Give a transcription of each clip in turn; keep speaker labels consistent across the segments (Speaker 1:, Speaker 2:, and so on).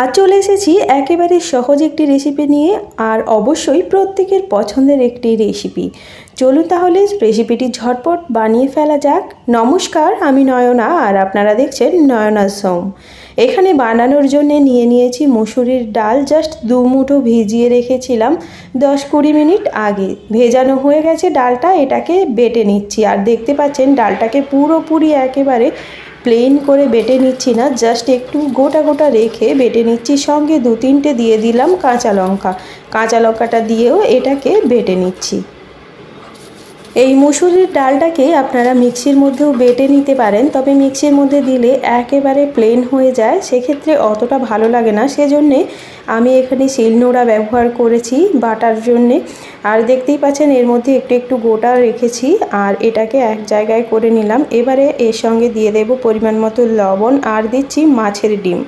Speaker 1: আর চলে এসেছি একেবারে সহজ একটি রেসিপি নিয়ে আর অবশ্যই প্রত্যেকের পছন্দের একটি রেসিপি চলুন তাহলে রেসিপিটি ঝটপট বানিয়ে ফেলা যাক। নমস্কার, আমি নয়না আর আপনারা দেখছেন নয়না সোম। এখানে বানানোর জন্য নিয়ে নিয়েছি মুসুরির ডাল। জাস্ট দু মুঠো ভিজিয়ে রেখেছিলাম দশ কুড়ি মিনিট আগে। ভেজানো হয়ে গেছে ডালটা, এটাকে বেটে নিচ্ছি। আর দেখতে পাচ্ছেন, ডালটাকে পুরোপুরি একেবারে প্লেন করে বেটে নিচ্ছি না জাস্ট একটু গোটা গোটা রেখে বেটে নিচ্ছি, সঙ্গে দু তিনটে দিয়ে দিলাম কাঁচা লঙ্কা। কাঁচা লঙ্কাটা দিয়েও এটাকে বেটে নিচ্ছি। এই মুসুরির ডালটাকে আপনারা মিক্সির মধ্যেও বেটে নিতে পারেন, তবে মিক্সির মধ্যে দিলে একেবারে প্লেন হয়ে যায়। সেক্ষেত্রে অতটা ভালো লাগে না। সেজন্যে আমি এখানে শিলনোড়া ব্যবহার করেছি বাটার জন্যে। আর দেখতেই পাচ্ছেন, এর মধ্যে একটু একটু গোটা রেখেছি আর এটাকে এক জায়গায় করে নিলাম। এবারে এর সঙ্গে দিয়ে দেব পরিমাণ মতো লবণ আর দিচ্ছি মাছের ডিম।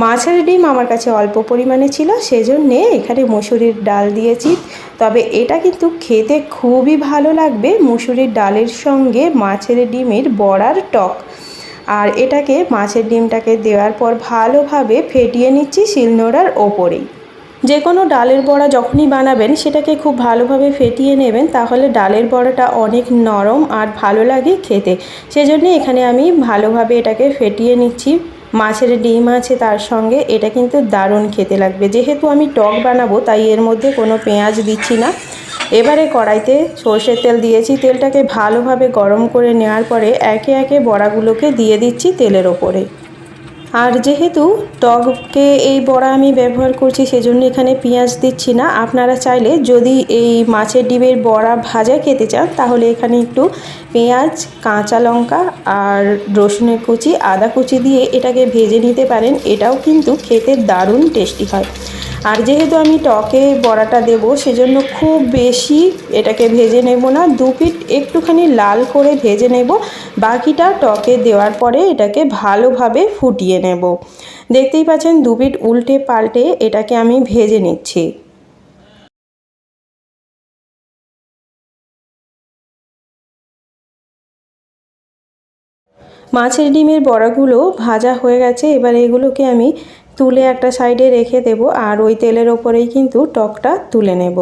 Speaker 1: মাছের ডিম আমার কাছে অল্প পরিমাণে ছিল, সেজন্যে এখানে মুসুরির ডাল দিয়েছি। তবে এটা কিন্তু খেতে খুবই ভালো লাগবে, মুসুরির ডালের সঙ্গে মাছের ডিমের বড়ার টক। আর এটাকে মাছের ডিমটাকে দেওয়ার পর ভালোভাবে ফেটিয়ে নিচ্ছি শিলনোড়ার ওপরেই। যে কোনো ডালের বড়া যখনই বানাবেন, সেটাকে খুব ভালোভাবে ফেটিয়ে নেবেন, তাহলে ডালের বড়াটা অনেক নরম আর ভালো লাগে খেতে। সেজন্য এখানে আমি ভালোভাবে এটাকে ফেটিয়ে নিচ্ছি। মাছের ডিম আছে তার সঙ্গে, এটা কিন্তু দারুণ খেতে লাগবে। যেহেতু আমি টক বানাবো, তাই এর মধ্যে কোনো পেঁয়াজ দিচ্ছি না। এবারে কড়াইতে সর্ষের তেল দিয়েছি। তেলটাকে ভালোভাবে গরম করে নেওয়ার পরে একে একে বড়াগুলোকে দিয়ে দিচ্ছি তেলের ওপরে। আর যেহেতু টককে এই বড়া আমি ব্যবহার করছি, সেজন্য এখানে পেঁয়াজ দিচ্ছি না। আপনারা চাইলে যদি এই মাছের ডিমের বড়া ভাজা খেতে চান, তাহলে এখানে একটু পেঁয়াজ, কাঁচা লঙ্কা আর রসুনের কুচি, আদা কুচি দিয়ে এটাকে ভেজে নিতে পারেন। এটাও কিন্তু খেতে দারুণ টেস্টি হয়। আর যেহেতু আমি টকে বড়াটা দেব, সেজন্য খুব বেশি এটাকে ভেজে নেব না। দু পিট একটুখানি লাল করে ভেজে নেব। বাকিটা টকে দেওয়ার পরে এটাকে ভালোভাবে ফুটিয়ে নেব। দেখতেই পাচ্ছেন দু পিট উল্টে পাল্টে এটাকে আমি ভেজে নিচ্ছি। মাছের ডিমের বড়াগুলো ভাজা হয়ে গেছে। এবার এগুলোকে আমি তুলে একটা সাইডে রেখে দেব আর ওই তেলের ওপরেই কিন্তু টকটা তুলে নেব।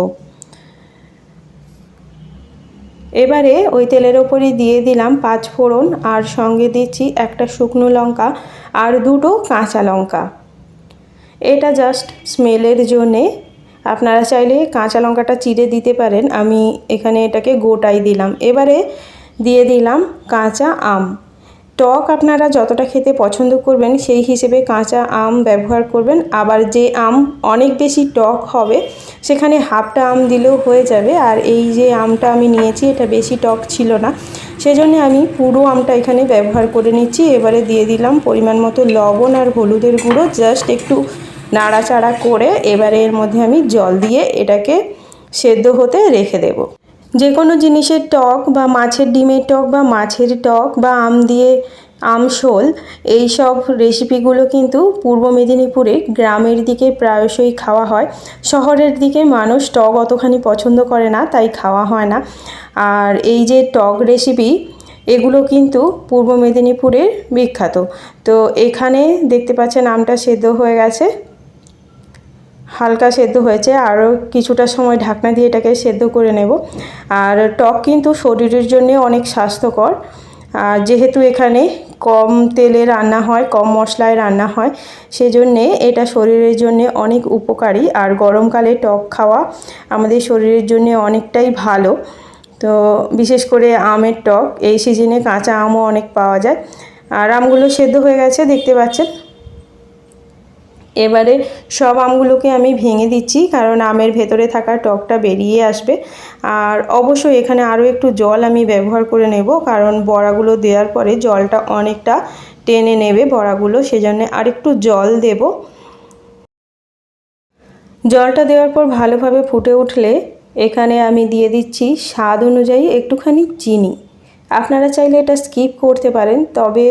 Speaker 1: এবারে ওই তেলের ওপরেই দিয়ে দিলাম পাঁচ ফোড়ন আর সঙ্গে দিচ্ছি একটা শুকনো লঙ্কা আর দুটো কাঁচা লঙ্কা। এটা জাস্ট স্মেলের জন্যে। আপনারা চাইলে কাঁচা লঙ্কাটা চিড়ে দিতে পারেন। আমি এখানে এটাকে গোটাই দিলাম। এবারে দিয়ে দিলাম কাঁচা আম। টক আপনারা যতটা খেতে পছন্দ করবেন, সেই হিসেবে কাঁচা আম ব্যবহার করবেন। আবার যে আম অনেক বেশি টক হবে, সেখানে হাফটা আম দিলেও হয়ে যাবে। আর এই যে আমটা আমি নিয়েছি, এটা বেশি টক ছিল না। সেজন্য আমি পুরো আমটা এখানে ব্যবহার করে নিচ্ছি। এবারে দিয়ে দিলাম পরিমাণ মতো লবণ আর হলুদের গুঁড়ো। জাস্ট একটু নাড়াচাড়া করে এবারে এর মধ্যে আমি জল দিয়ে এটাকে সেদ্ধ হতে রেখে দেবো। যে কোনো জিনিসের টক বা মাছের ডিমের টক বা মাছের টক বা আম দিয়ে আমশোল এই সব রেসিপিগুলো কিন্তু পূর্ব মেদিনীপুরে গ্রামের দিকে প্রায়শই খাওয়া হয়। শহরের দিকে মানুষ টক অতখানি পছন্দ করে না, তাই খাওয়া হয় না। আর এই যে টক রেসিপি এগুলো কিন্তু পূর্ব মেদিনীপুরের বিখ্যাত। তো এখানে দেখতে পাচ্ছেন আমটা সেদ্ধ হয়ে গেছে। হালকা সেদ্ধ হয়েছে আরও কিছুটা সময় ঢাকনা দিয়ে এটাকে সেদ্ধ করে নেব। আর টক কিন্তু শরীরের জন্য অনেক স্বাস্থ্যকর। আর যেহেতু এখানে কম তেলে রান্না হয়, কম মশলায় রান্না হয়, সেজন্যে এটা শরীরের জন্য অনেক উপকারী। আর গরমকালে টক খাওয়া আমাদের শরীরের জন্য অনেকটাই ভালো। তো বিশেষ করে আমের টক, এই সিজনে কাঁচা আমও অনেক পাওয়া যায়। আর আমগুলো সেদ্ধ হয়ে গেছে, দেখতে পাচ্ছেন? এবারে সব আমগুলোকে আমি ভেঙে দিচ্ছি, কারণ আমের ভেতরে থাকা টকটা বেরিয়ে আসবে। আর অবশ্যই এখানে আরও একটু জল আমি ব্যবহার করে নেব, কারণ বড়াগুলো দেওয়ার পরে জলটা অনেকটা টেনে নেবে বড়াগুলো, সেজন্য আরেকটু জল দেব। জলটা দেওয়ার পর ভালোভাবে ফুটে উঠলে এখানে আমি দিয়ে দিচ্ছি স্বাদ অনুযায়ী একটুখানি চিনি। আপনারা চাইলে এটা স্কিপ করতে পারেন, তবে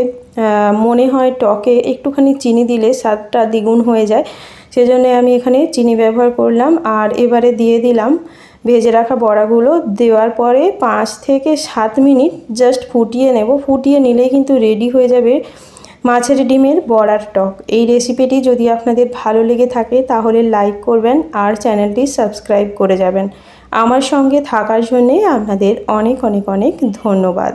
Speaker 1: মনে হয় টকে একটুখানি চিনি দিলে স্বাদটা দ্বিগুণ হয়ে যায়। সেজন্য আমি এখানে চিনি ব্যবহার করলাম আর এবারে দিয়ে দিলাম ভেজে রাখা বড়াগুলো। দেওয়ার পরে পাঁচ থেকে সাত মিনিট জাস্ট ফুটিয়ে নেব। ফুটিয়ে নিলে কিন্তু রেডি হয়ে যাবে মাছের ডিমের বড়ার টক। এই রেসিপিটি যদি আপনাদের ভালো লেগে থাকে তাহলে লাইক করবেন আর চ্যানেলটি সাবস্ক্রাইব করে যাবেন। আমার সঙ্গে থাকার জন্যে আপনাদের অনেক অনেক অনেক ধন্যবাদ।